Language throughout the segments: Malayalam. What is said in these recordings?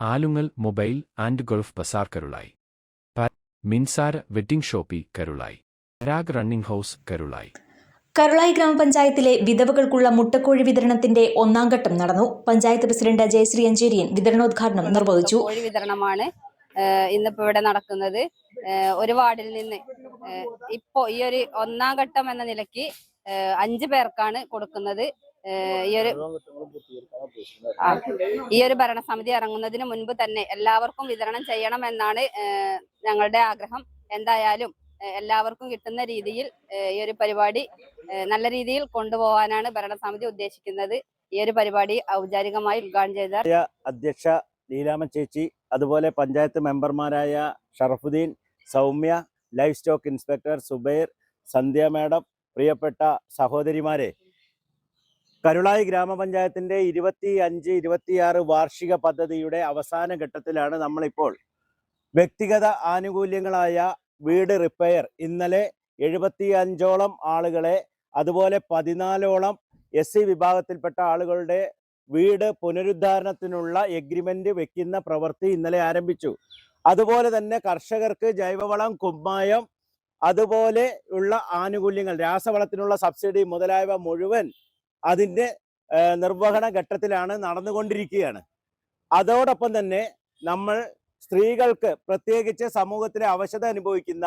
Alungal mobile and gulf bazaar Karulayi Minsara wedding shoppe Karulayi. Raag running house Karulayi. Karulayi ഗ്രാമപഞ്ചായത്തിലെ വിധവകൾക്കുള്ള മുട്ടക്കോഴി വിതരണത്തിന്റെ ഒന്നാം ഘട്ടം നടന്നു. പഞ്ചായത്ത് പ്രസിഡന്റ് ജയശ്രീ അഞ്ചേരിയൻ വിതരണോദ്ഘാടനം നിർവഹിച്ചു. കോഴി വിതരണമാണ് ഇന്നിപ്പോ ഇവിടെ നടക്കുന്നത്. ഒരു വാർഡിൽ നിന്ന് ഇപ്പോ ഈ ഒരു ഒന്നാം ഘട്ടം എന്ന നിലയ്ക്ക് അഞ്ചു പേർക്കാണ് കൊടുക്കുന്നത്. ഈ ഒരു ഈ ഒരു ഭരണസമിതി ഇറങ്ങുന്നതിന് മുൻപ് തന്നെ എല്ലാവർക്കും വിതരണം ചെയ്യണം എന്നാണ് ഞങ്ങളുടെ ആഗ്രഹം. എന്തായാലും എല്ലാവർക്കും കിട്ടുന്ന രീതിയിൽ ഈ ഒരു പരിപാടി നല്ല രീതിയിൽ കൊണ്ടുപോകാനാണ് ഭരണസമിതി ഉദ്ദേശിക്കുന്നത്. ഈ ഒരു പരിപാടി ഔപചാരികമായി ഉദ്ഘാടനം ചെയ്ത അധ്യക്ഷ ലീലാമ ചേച്ചി അതുപോലെ പഞ്ചായത്ത് മെമ്പർമാരായ Sharafuddin Soumya life stock inspector Subair Sandhya madam പ്രിയപ്പെട്ട സഹോദരിമാരെ കരുളായി ഗ്രാമപഞ്ചായത്തിന്റെ ഇരുപത്തി അഞ്ച് ഇരുപത്തിയാറ് വാർഷിക പദ്ധതിയുടെ അവസാന ഘട്ടത്തിലാണ് നമ്മളിപ്പോൾ. വ്യക്തിഗത ആനുകൂല്യങ്ങളായ വീട് റിപ്പയർ ഇന്നലെ എഴുപത്തി അഞ്ചോളം ആളുകളെ അതുപോലെ പതിനാലോളം എസ് സി വിഭാഗത്തിൽപ്പെട്ട ആളുകളുടെ വീട് പുനരുദ്ധാരണത്തിനുള്ള എഗ്രിമെന്റ് വെക്കുന്ന പ്രവൃത്തി ഇന്നലെ ആരംഭിച്ചു. അതുപോലെ തന്നെ കർഷകർക്ക് ജൈവവളം കുമ്മായം അതുപോലെ ഉള്ള ആനുകൂല്യങ്ങൾ രാസവളത്തിനുള്ള സബ്സിഡി മുതലായവ മുഴുവൻ അതിന്റെ ആ, നിർവഹണ ഘട്ടത്തിലാണ് നടന്നുകൊണ്ടിരിക്കുകയാണ്. അതോടൊപ്പം തന്നെ നമ്മൾ സ്ത്രീകൾക്ക് പ്രത്യേകിച്ച് സമൂഹത്തിലെ അവശത അനുഭവിക്കുന്ന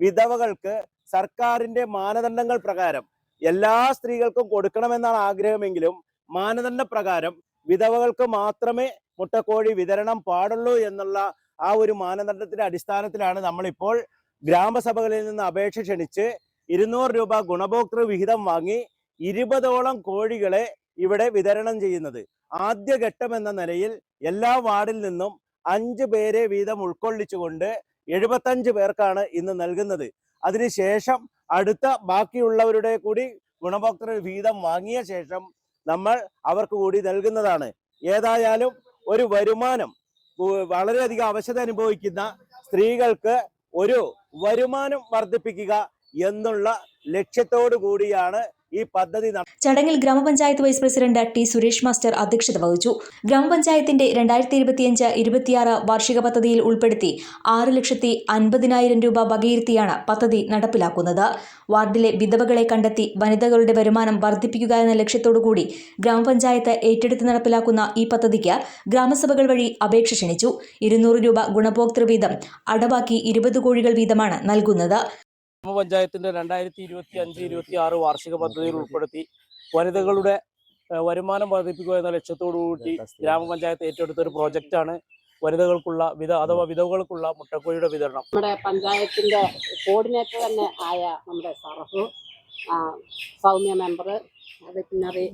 വിധവകൾക്ക് സർക്കാരിന്റെ മാനദണ്ഡങ്ങൾ പ്രകാരം എല്ലാ സ്ത്രീകൾക്കും കൊടുക്കണമെന്നാണ് ആഗ്രഹമെങ്കിലും മാനദണ്ഡ പ്രകാരം വിധവകൾക്ക് മാത്രമേ മുട്ടക്കോഴി വിതരണം പാടുള്ളൂ എന്നുള്ള ആ ഒരു മാനദണ്ഡത്തിന്റെ അടിസ്ഥാനത്തിലാണ് നമ്മളിപ്പോൾ ഗ്രാമസഭകളിൽ നിന്ന് അപേക്ഷ ക്ഷണിച്ച് ഇരുന്നൂറ് രൂപ ഗുണഭോക്തൃ വിഹിതം വാങ്ങി ഇരുപതോളം കോഴികളെ ഇവിടെ വിതരണം ചെയ്യുന്നത്. ആദ്യഘട്ടം എന്ന നിലയിൽ എല്ലാ വാർഡിൽ നിന്നും അഞ്ച് പേരെ വീതം ഉൾക്കൊള്ളിച്ചുകൊണ്ട് എഴുപത്തഞ്ച് പേർക്കാണ് ഇന്ന് നൽകുന്നത്. അതിനുശേഷം അടുത്ത ബാക്കിയുള്ളവരുടെ കൂടി ഗുണഭോക്തൃ വീതം വാങ്ങിയ ശേഷം നമ്മൾ അവർക്ക് കൂടി നൽകുന്നതാണ്. ഏതായാലും ഒരു വരുമാനം വളരെയധികം അവശത അനുഭവിക്കുന്ന സ്ത്രീകൾക്ക് ഒരു വരുമാനം വർദ്ധിപ്പിക്കുക എന്നുള്ള ലക്ഷ്യത്തോടു കൂടിയാണ് ഈ പദ്ധതി ചടങ്ങിൽ ഗ്രാമപഞ്ചായത്ത് vice president T Suresh master അധ്യക്ഷത വഹിച്ചു. ഗ്രാമപഞ്ചായത്തിന്റെ രണ്ടായിരത്തി ഇരുപത്തിയഞ്ച് ഇരുപത്തിയാറ് വാർഷിക പദ്ധതിയിൽ ഉൾപ്പെടുത്തി ആറ് ലക്ഷത്തി അൻപതിനായിരം രൂപ വകയിരുത്തിയാണ് പദ്ധതി നടപ്പിലാക്കുന്നത്. വാർഡിലെ വിധവകളെ കണ്ടെത്തി വനിതകളുടെ വരുമാനം വർദ്ധിപ്പിക്കുക എന്ന ലക്ഷ്യത്തോടുകൂടി ഗ്രാമപഞ്ചായത്ത് ഏറ്റെടുത്ത് നടപ്പിലാക്കുന്ന ഈ പദ്ധതിക്ക് ഗ്രാമസഭകൾ വഴി അപേക്ഷ ക്ഷണിച്ചു. ഇരുന്നൂറ് രൂപ ഗുണഭോക്തൃ വീതം അടവാക്കി ഇരുപത് കോഴികൾ വീതമാണ് നൽകുന്നത്. ഗ്രാമപഞ്ചായത്തിന്റെ രണ്ടായിരത്തി ഇരുപത്തി അഞ്ച് ഇരുപത്തി ആറ് വാർഷിക പദ്ധതിയിൽ ഉൾപ്പെടുത്തി വനിതകളുടെ വരുമാനം വർദ്ധിപ്പിക്കുക എന്ന ലക്ഷ്യത്തോടു കൂടി ഗ്രാമപഞ്ചായത്ത് ഏറ്റെടുത്ത ഒരു പ്രോജക്റ്റാണ് വനിതകൾക്കുള്ള വിധ അഥവാ വിധവകൾക്കുള്ള മുട്ടക്കോഴിയുടെ വിതരണം. നമ്മുടെ പഞ്ചായത്തിന്റെ കോർഡിനേറ്റർ തന്നെ ആയ നമ്മുടെ സർഫ് സൗമ്യ മെമ്പർ വെറ്റിനറി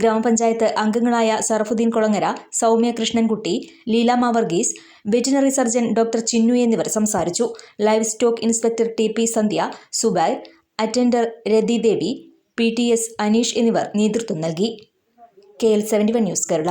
ഗ്രാമപഞ്ചായത്ത് അംഗങ്ങളായ Sarafuddin Kulangara Soumya Krishnankutty Leelama Varghese veterinary surgeon doctor Chinnu എന്നിവർ സംസാരിച്ചു. Live stock inspector T P Sandhya Subai attender Rathi Devi P T S Aneesh എന്നിവർ നേതൃത്വം നൽകി. K L seventy one news Kerala